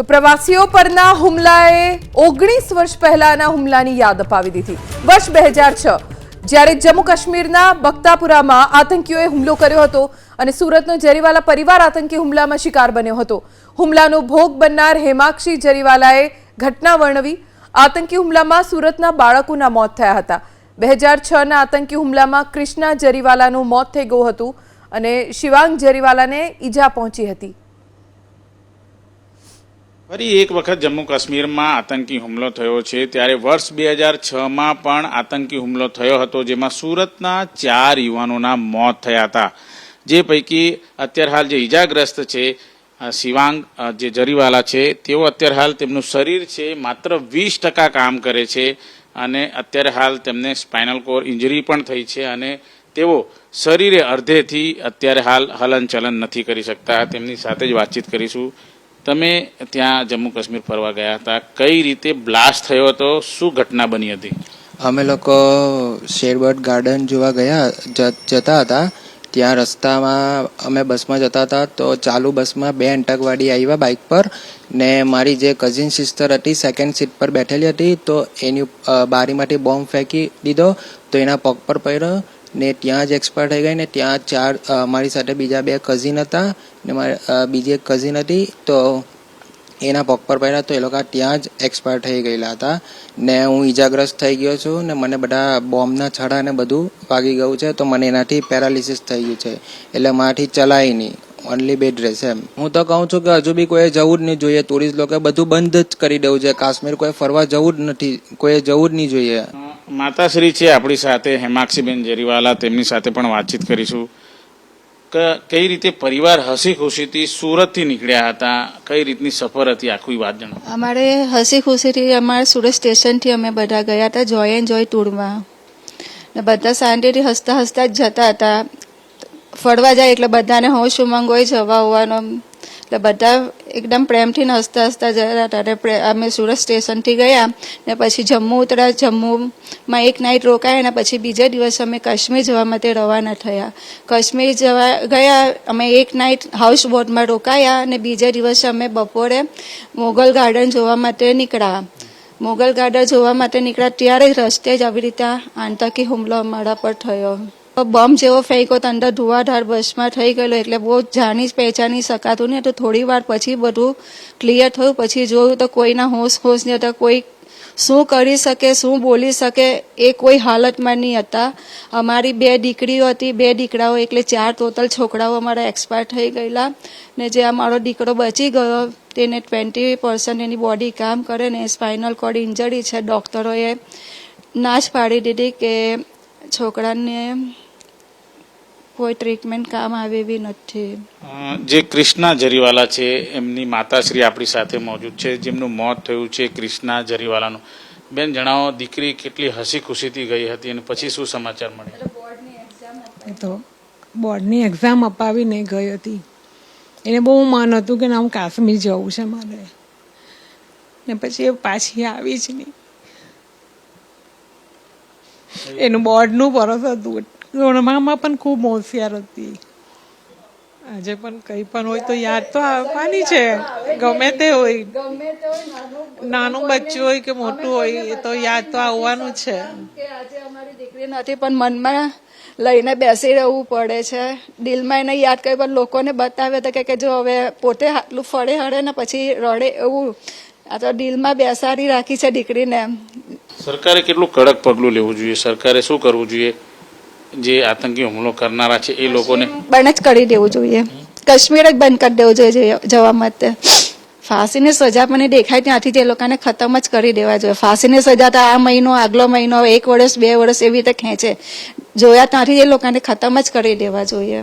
તો પ્રવાસીઓ પરના હુમલાએ ઓગણીસ વર્ષ પહેલાના હુમલાની યાદ અપાવી દીધી. વર્ષ બે હજાર છ, જ્યારે જમ્મુ કાશ્મીરના બક્તાપુરામાં આતંકીઓએ હુમલો કર્યો હતો અને સુરતનો જરીવાલા પરિવાર આતંકી હુમલામાં શિકાર બન્યો હતો. હુમલાનો ભોગ બનનાર હેમાક્ષી જરીવાલાએ ઘટના વર્ણવી, આતંકી હુમલામાં સુરતના બાળકોના મોત થયા હતા. બે હજાર છના આતંકી હુમલામાં ક્રિષ્ના જરીવાલાનું મોત થઈ ગયું હતું અને શિવાંગ જરીવાલાને ઈજા પહોંચી હતી. ફરી એક વખત જમ્મુ કાશ્મીરમાં આતંકી હુમલો થયો છે. ત્યારે વર્ષ બે હજાર છમાં પણ આતંકી હુમલો થયો હતો, જેમાં સુરતના ચાર યુવાનોના મોત થયા હતા. જે પૈકી અત્યારે હાલ જે ઈજાગ્રસ્ત છે શિવાંગ જે જરીવાલા છે, તેઓ અત્યારે હાલ તેમનું શરીર છે, માત્ર વીસ ટકા કામ કરે છે અને અત્યારે હાલ તેમને સ્પાઇનલ કોર ઇન્જરી પણ થઈ છે અને તેઓ શરીરે અર્ધેથી અત્યારે હાલ હલનચલન નથી કરી શકતા. તેમની સાથે જ વાતચીત કરીશું. તમે ત્યાં જમ્મુ કાશ્મીર ફરવા ગયા હતા? કઈ રીતે બ્લાસ્ટ થયો હતો? શું ઘટના બની હતી? અમે લોકો શેરબર્ડ ગાર્ડન જોવા ગયા જતા હતા. ત્યાં રસ્તામાં અમે બસમાં જતા હતા, તો ચાલુ બસમાં બે અંટકવાડી આવ્યા બાઇક પર ને મારી જે કઝિન સિસ્ટર હતી સેકન્ડ સીટ પર બેઠેલી હતી, તો એની બારીમાંથી બોમ્બ ફેંકી દીધો, તો એના પગ પર પડ્યો ને ત્યાં જ એક્સપાયર થઈ ગઈ ને ત્યાં ચાર મારી સાથે બીજા બે કઝિન હતા ને મારી બીજી એક કઝિન હતી તો એના પગ પર પડ્યા તો એ લોકો ત્યાં જ એક્સપાયર થઈ ગયેલા હતા ને હું ઈજાગ્રસ્ત થઈ ગયો છું ને મને બધા બોમ્બના છડા ને બધું વાગી ગયું છે તો મને એનાથી પેરાલિસિસ થઈ ગયું છે. એટલે મારાથી ચલાય નહીં. ઓનલી બેડ રહેશે એમ. હું તો કહું છું કે હજુ બી કોઈ જવું જ નહીં જોઈએ. ટુરિસ્ટ લોકો બધું બંધ જ કરી દેવું છે કાશ્મીર કોઈ ફરવા જવું જ નથી કોઈ જવું જ નહીં જોઈએ. માતાશ્રી છે આપણી સાથે, હેમાક્ષીબેન જેરીવાલા, તેમની સાથે પણ વાતચીત કરીશું. કઈ રીતે પરિવાર હસી ખુશીથી સુરતથી નીકળ્યા હતા? કઈ રીતની સફર હતી? આખી વાત જણાવો. અમારે હસી ખુશીથી અમારે સુરત સ્ટેશનથી અમે બધા ગયા હતા જોય એન્ડ જોય ટૂરમાં ને બધા શાંતિથી હસતા હસતા જ જતા હતા. ફરવા જાય એટલે બધાને હોશ ઉમંગ હોય જવા હોવાનો એટલે બધા એકદમ પ્રેમથી હસતા હસતા જતા અને અમે સુરત સ્ટેશનથી ગયા ને પછી જમ્મુ ઉતર્યા. જમ્મુમાં એક નાઇટ રોકાયા અને પછી બીજા દિવસે અમે કાશ્મીર જવા માટે રવાના થયા. કાશ્મીર જવા ગયા, અમે એક નાઇટ હાઉસ બોટમાં રોકાયા અને બીજા દિવસે અમે બપોરે મોગલ ગાર્ડન જોવા માટે નીકળ્યા. મોગલ ગાર્ડન જોવા માટે નીકળ્યા ત્યારે રસ્તે જ આવી રીતે આતંકી હુમલો અમારા પર થયો. બોમ્બ જેવો ફેંકો તો અંદર ધુવાધાર બસમાં થઈ ગયેલો એટલે બહુ જાણી પહેચાની શકાતું નહીં. તો થોડી વાર પછી બધું ક્લિયર થયું. પછી જોયું તો કોઈના હોશ હોશ નહીં હતા. કોઈ શું કરી શકે, શું બોલી શકે એ કોઈ હાલતમાં નહીં હતા. અમારી બે દીકરીઓ હતી, બે દીકરાઓ એટલે ચાર ટોટલ છોકરાઓ અમારા એક્સપાયર થઈ ગયેલા. ને જે અમારો દીકરો બચી ગયો, તેને ટ્વેન્ટી પર્સન્ટ એની બોડી કામ કરે ને સ્પાઇનલ કોર્ડ ઇન્જરી છે. ડૉક્ટરોએ નાશ પાડી દીધી કે છોકરાને કોઈ ટ્રીટમેન્ટ કામ આવે એવી નથી. જે ક્રિષ્ના જરીવાલા છે એમની માતાશ્રી આપણી સાથે મોજૂદ છે. જેમનું મોત થયું છે ક્રિષ્ના જરીવાલાનું. બેન જણાવો દીકરી કેટલી હસી ખુશીથી ગઈ હતી અને પછી શું સમાચાર મળ્યો? તો બોર્ડની એક્ઝામ અપાવીને ગઈ હતી. એને બહુ મન હતું કે ના હું કાશ્મીર જવું છે મારે. ને પછી એ પાછી આવી જ નહીં. એનું બોર્ડનું પરસ હતું. ગણવામાં પણ ખૂબ હોશિયાર હતી. આજે પણ કંઈ પણ હોય તો યાદ તો આવવાની છે. ગમે તે હોય. નાનું બચ્ચું હોય કે મોટું હોય, એ તો યાદ તો આવવાનું છે. દીકરી નથી, પણ મનમાં લઈને બેસી રહેવું પડે છે. દિલમાં એને યાદ કરી પણ લોકોને બતાવે તો કે કે જો હવે પોતે આટલું ફળે હળે ને પછી રડે એવું. આ તો દિલમાં બેસાડી રાખી છે દીકરીને. સરકારે કેટલું કડક પગલું લેવું જોઈએ? સરકારે શું કરવું જોઈએ? જે આતંકી હુમલો કરનારા છે એ લોકોને બંધ જ કરી દેવું જોઈએ. કાશ્મીર જ બંધ કરી દેવું જોઈએ જવા- માટે. ફાંસીની સજા મને દેખાય ત્યાંથી જ એ લોકોને ખતમ જ કરી દેવા જોઈએ. ફાંસીની સજા તો આ મહિનો આગલો મહિનો એક વર્ષ બે વર્ષ એવી રીતે ખેંચે. જોયા ત્યાંથી એ લોકોને ખતમ જ કરી દેવા જોઈએ.